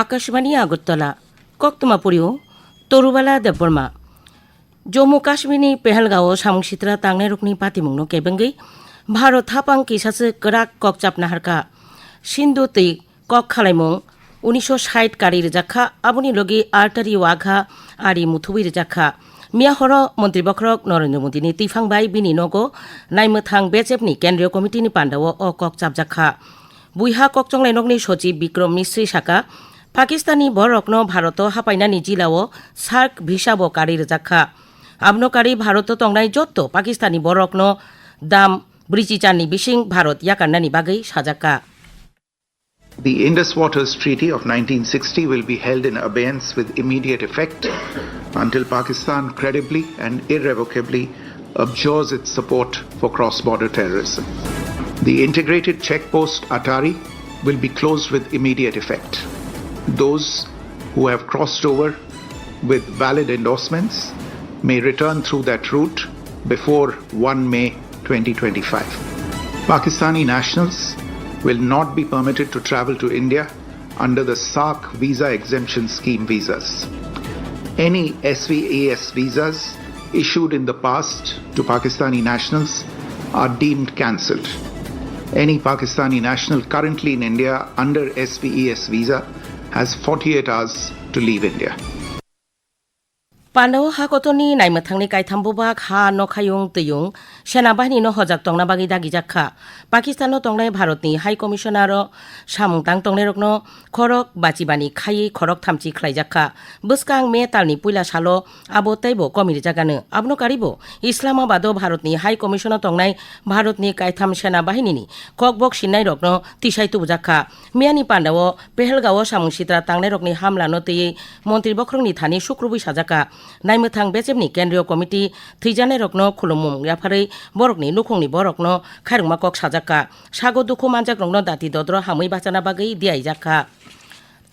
আকাশবাণী আগরতলা কক্তমা কক্তমাপুরীও তরুবালা দেববর্মা। জম্মু কাশ্মীরনি পেহেলগাঁও সামংসিত্রা তাংনে রুকনি পাতিমুংনো কেবেঙ্গি। ভারত হাপাং কিসাসে করাক কক চাপনা হারকা সিন্ধু তৈ কক খালাইমুং উনিশশো ষাট কারি রেজাক্ষা আবুনি লগি আর্টারি ওয়াঘা, আরি মুথুবি রেজাক্ষা মিয়াহর মন্ত্রী বখরক নরেন্দ্র মোদী নি তিফাংবাই বিনি নগো, নাইমথাং বেচেপনি কেন্দ্রীয় কমিটিনি পান্ডাও অ কক চাপজাক্ষা বুইহা কক চংলাই নগনি সচিব বিক্রম মিশ্রী সাকা পাকিস্তানি বরকন ভারত হাপাইনানি জিলাও সার্ক ভিসাব কারি রেজাখা আবনকারী ভারত তংনাই যত পাকিস্তানি বরকন দাম ব্রিচিচানি বিশিং ভারত ইয়াকান্নানি বাগৈ সাজাকা The Indus Waters Treaty of 1960 will be held in abeyance with immediate effect until Pakistan credibly and irrevocably abjures its support for cross border terrorism. The integrated checkpost Atari will be closed with immediate effect. Those who have crossed over with valid endorsements may return through that route before 1 May 2025. Pakistani nationals will not be permitted to travel to India under the SARC visa exemption scheme visas. Any SVAS visas issued in the past to Pakistani nationals are deemed cancelled. Any Pakistani national currently in India under SVES visa has 48 hours to leave India. পান্ডাও হাকতনি নাইমথাংনি কাইথামবুবাক হা নখায়ুং তৈয়ুং সেনাবাহিনী ন হজাক টংনা বাগি দাগি জাখা পাকিস্তান টংনাই ভারতনি high commissioner সামুংতাং টংনাই রকন খরক বাচিবানি খাই খরক থামচি খ্লাই জাখা বসকাং মে তালনি পুইলা সালো আবো তাইবো কমির জাগানো আবনো কারিবো ইসলামাবাদ ভারতনি হাই কমিশনার টংনাই ভারতনি কাইথাম সেনাবাহিনীনি ককবক সিন্নাই রকন তিসাই তুবজাখা মিয়ানি পান্ডাও পেহেলগাঁও সামুংসিত্রা তাংনাই রকনি হামলানো তৈয়ে মন্ত্রী বক্রংনি থানি শুক্রবি সাজাকা नायमोथां बेचेबनि केन्द्रीय कमिटि थैजानाय रकनो खुलुमुं याफारै बरकनि लुखुंनि बरकनो खायरंमा कक साजाका सागो दुखु मानजाक रंनो दाति दद्र हामै बाचाना बागै दियाइ जाखा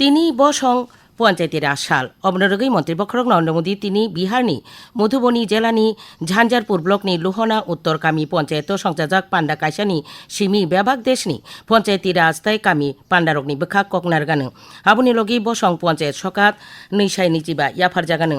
তিনি বসং পঞ্চায়েতের আসাল অবনরগৈ মন্ত্রী বখরক নরেন্দ্র মোদী তিনি বিহারনি মধুবনী জেলানি ঝাঞ্জারপুর ব্লকনি লোহনা উত্তর কামি পঞ্চায়েত সংজাজাক পান্ডা কাইসানি সিমি বেবাক দেশনি পঞ্চায়েতি রাজতাই কামি পান্ডারকনি বখা ককনার গানো আবনি লগি বসং পঞ্চায়েত সকাত নৈসাই নিচিবা ইয়াফার জাগানো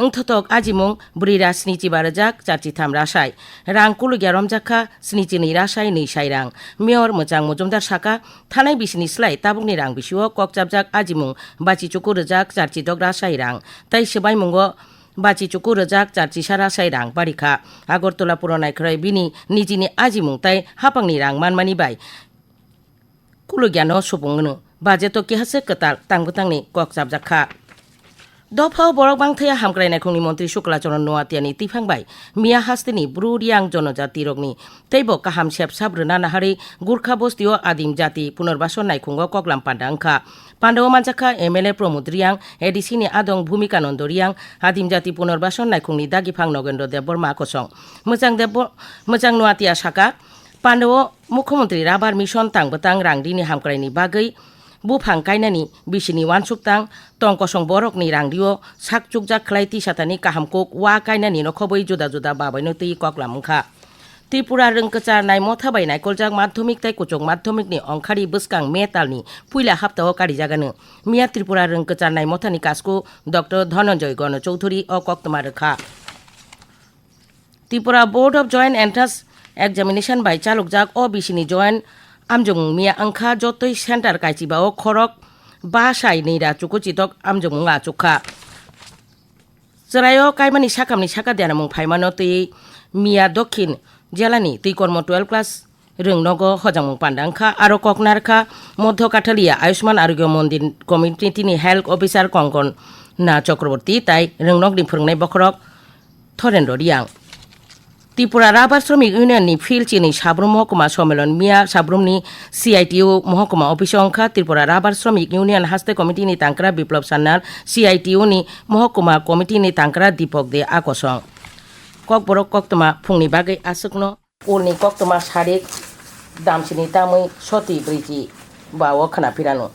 응터덕 아지몽 무리라 스니지 바르작 짜찌탐 라샤이 랑꾸루 갸럼자카 스니지니 라샤이 니샤이랑 미얼 모장 모좀다 샤카 타나이 비시니 슬라이 따북니랑 বাচি চুকু 아지몽 바치 ডক 짜찌덕 라샤이랑 তাই সেবাই মঙ্গ, বাচি চুকু রজাক চারচি সারা সাই রাং বারিখা। আগরতলা পুরনায় ক্রয় বিনি নিজিনি আজিমুং, তাই হাপাংনি রাং মানমানি বাই কুলুগ্যান সুপুংনো বাজে তো কেহাসে কতাল তাংবুতাংনি কক চাবজাখা দফাও বরক বাংথাইয়া হামগ্রাইনাখুংনি মন্ত্রী শুক্লাচরণ নোয়াতিয়ানি তিফাংবাই। মিয়া হাস্তিনি ব্রু রিয়াং জনজাতি রগনি। তৈব কাহাম সেব সাবরুনা নাহারি গুর্খা বস্তিও আদিম জাতি পুনর্বাসন নাইখুঙ্গ কগলাম পান্ডা ওংখা পান্ডাও মানজাখা এম এল এ প্রমোদ রিয়াং এডিসিনি আদং ভূমিকানন্দ রিয়াং, আদিম জাতি পুনর্বাসন নাইখুংনি দাগিফাং নগেন্দ্র দেববর্মা আকসং। মোজাং দেব মোজাং নোয়াতিয়া সাকা পান্ডাও মুখ্যমন্ত্রী রাবার মিশন তাংবতাং রাংদিনি হামগ্রাইনি বাগৈ। buphang kainani bisini wansuktang tongkosong borokni rangrio sakchukjak khlai ti তি kahamkok wa ওয়া no khoboi জুদা জুদা বাবাইন ti koklamungkha Tripura রংকচার নাই মথাবাই নাই কলজাক মাধ্যমিক তাই কুচক মাধ্যমিক নি অংখারি বসকাং মেতালনি পুইলা হাপ্তাও কারি জাগানো। মিয়া ত্রিপুরা রংকচার নাই মথানি কাসকু ডক্টর ধনঞ্জয় গণ চৌধুরী অ কক্তমা রেখা Tripura board of joint entrance examination by চালক জাক অ বিশিনী joint amjongmia angkha jotoi center kai chi bao khorok ba sai nei ra chuko chi tok amjong nga chukha চরায়ও কাইমানি শাখামনি শাখা দেন এবং ফাইমানো তুই মিয়া দক্ষিণ জেলানি তুই কর্ম টুয়েলভ ক্লাস রংনগ হজাম পান্ডাংখা আরও ককনারখা মধ্য কাঠালিয়া আয়ুষ্মান আরোগ্য মন্দির কমিটি তিনি হেলথ অফিসার কঙ্কন না চক্রবর্তী তাই রংনগ ডিফুরংনাই বখরক থরেন্দ্র রিয়াং ত্রিপুরা রাবার শ্রমিক ইউনিয়ননি ফিল চিনি সাবরুম মহকুমা সম্মেলন। মিয়া সাবরুমনি সিআইটিও মহকুমা অফিস অংখা ত্রিপুরা রাবার শ্রমিক ইউনিয়ন হাস্তে কমিটিনি তাঙ্করা বিপ্লব সান্নাল সিআইটিওনি মহকুমা কমিটিনি তাঙ্করা দীপক দে আকসং। কক বরক কক্তমা ফুংনি বাগে আসকনো। ওলনি কক্তমা সারেক দামসিনি তামই সতী ব্রিজি বা ও খানা ফিরানো।